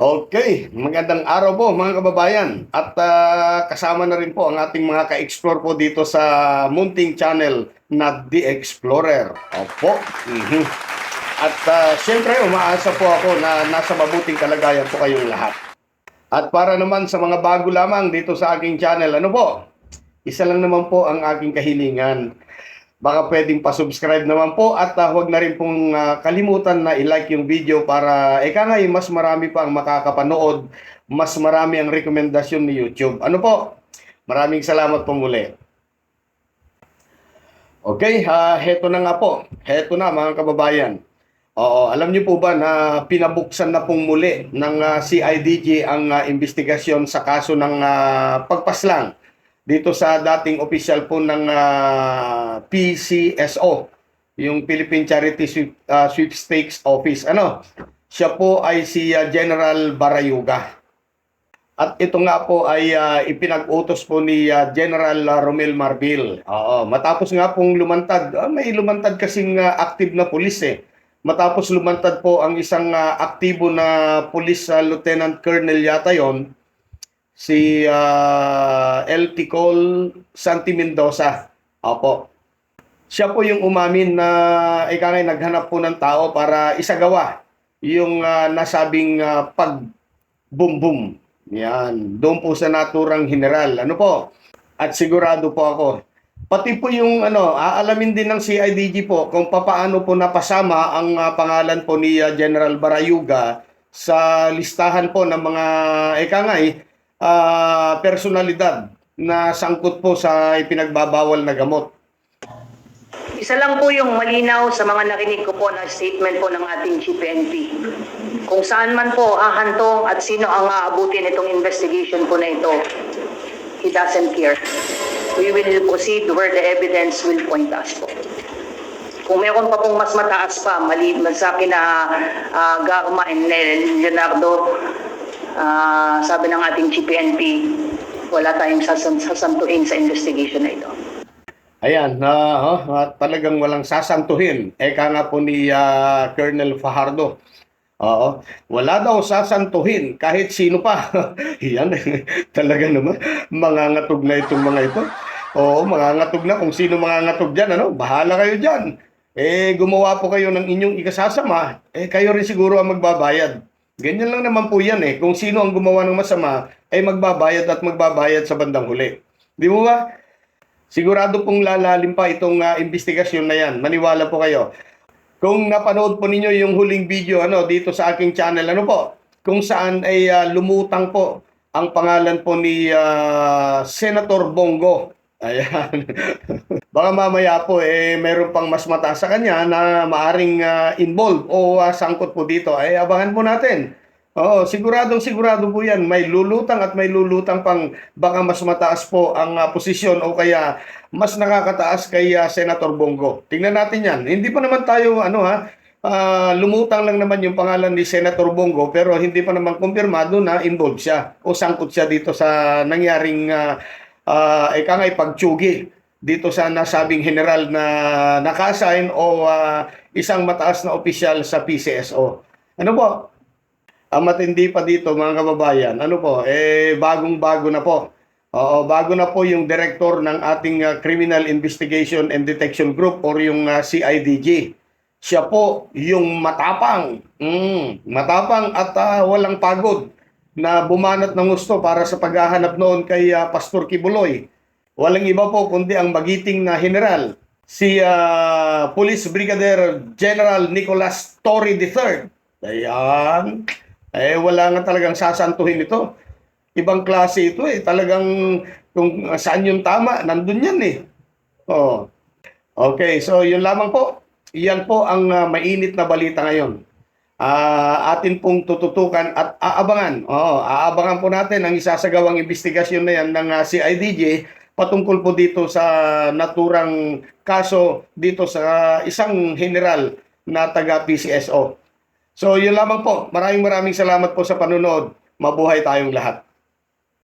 Okay, magandang araw po mga kababayan at ah, kasama na rin po ang ating mga ka-explore po dito sa munting channel na The Explorer. Opo. mhm. At ah, syempre umaasa po ako na nasa mabuting kalagayan po kayong lahat. At para naman sa mga bago lamang dito sa aking channel, ano po? Isa lang naman po ang aking kahilingan baka pwedeng pa-subscribe naman po at uh, huwag na rin pong ah, kalimutan na i-like yung video para eka nga eh, mas marami pa ang makakapanood, mas marami ang rekomendasyon ni YouTube. Ano po? Maraming salamat po muli. Okay, ah, heto na nga po. Heto na mga kababayan. Oo, alam niyo po ba na pinabuksan na pong muli ng ah, CIDG ang ah, investigasyon sa kaso ng ah, pagpaslang dito sa dating official po ng ah, PCSO, yung Philippine Charity Sweep, ah, Sweepstakes Office. Ano? Siya po ay si ah, General Barayuga. At ito nga po ay ah, ipinag-utos po ni ah, General ah, Romel Marbil. Oo, matapos nga pong lumantad, ah, may lumantad kasing ah, active na pulis eh. Matapos lumantad po ang isang ah, aktibo na pulis sa Lieutenant Colonel yata yon si ah, El Ticol Santi Mendoza. Opo. Siya po yung umamin na ika nga naghanap po ng tao para isagawa yung ah, nasabing ah, pag boom boom. Yan. Doon po sa naturang general. Ano po? At sigurado po ako. Pati po yung ano, aalamin din ng CIDG po kung papaano po napasama ang ah, pangalan po ni ah, General Barayuga sa listahan po ng mga eka eh, ah, personalidad na sangkot po sa ipinagbabawal na gamot. Isa lang po yung malinaw sa mga nakinig ko po na statement po ng ating GPNP. Kung saan man po hahantong at sino ang aabutin itong investigation po na ito, he doesn't care. We will proceed where the evidence will point us po. Kung meron pa pong mas mataas pa, maliban sa akin na ah, Garma and Leonardo, ah, sabi ng ating GPNP, wala tayong sasantuhin sa investigation na ito. Ayan, na talagang walang sasantuhin. Eka nga po ni ah, Colonel Fajardo. Oo, wala daw sasantuhin kahit sino pa. Yan, talaga naman. Mangangatog na itong mga ito. Oo, mangangatog na. Kung sino mangangatog dyan, ano, bahala kayo dyan. Eh, gumawa po kayo ng inyong ikasasama. Eh, kayo rin siguro ang magbabayad. Ganyan lang naman po yan eh. Kung sino ang gumawa ng masama, ay magbabayad at magbabayad sa bandang huli. Di mo ba? Sigurado pong lalalim pa itong ah, investigasyon na yan. Maniwala po kayo. Kung napanood po ninyo yung huling video ano dito sa aking channel, ano po? Kung saan ay ah, lumutang po ang pangalan po ni ah, Senator Bongo. Ayan. Baka mamaya po eh meron pang mas mataas sa kanya na maaring ah, involved o ah, sangkot po dito. Ay abangan po natin. Oo, siguradong sigurado po yan. May lulutang at may lulutang pang baka mas mataas po ang ah, posisyon o kaya mas nakakataas kay ah, Senator Bongo. Tingnan natin yan. Hindi pa naman tayo, ano ha, ah, lumutang lang naman yung pangalan ni Senator Bongo pero hindi pa naman kumpirmado na involved siya o sangkot siya dito sa nangyaring uh, uh, ika nga'y pagtsugi dito sa nasabing general na naka-assign o ah, isang mataas na opisyal sa PCSO. Ano po? Ang matindi pa dito mga kababayan, ano po, eh bagong-bago na po. Oo, bago na po yung director ng ating ah, Criminal Investigation and Detection Group or yung ah, CIDG. Siya po yung matapang, mm, matapang at ah, walang pagod na bumanat ng gusto para sa paghahanap noon kay ah, Pastor Kibuloy. Walang iba po kundi ang magiting na general, si ah, Police Brigadier General Nicolas Torre III. Ayan. Eh, wala nga talagang sasantuhin ito. Ibang klase ito eh. Talagang kung saan yung tama, nandun yan eh. Oh. Okay, so yun lamang po. Yan po ang ah, mainit na balita ngayon. Ah, atin pong tututukan at aabangan. Oo, aabangan po natin ang isasagawang investigasyon na yan ng ah, CIDJ patungkol po dito sa naturang kaso dito sa isang general na taga PCSO. So yun lamang po. Maraming maraming salamat po sa panonood. Mabuhay tayong lahat.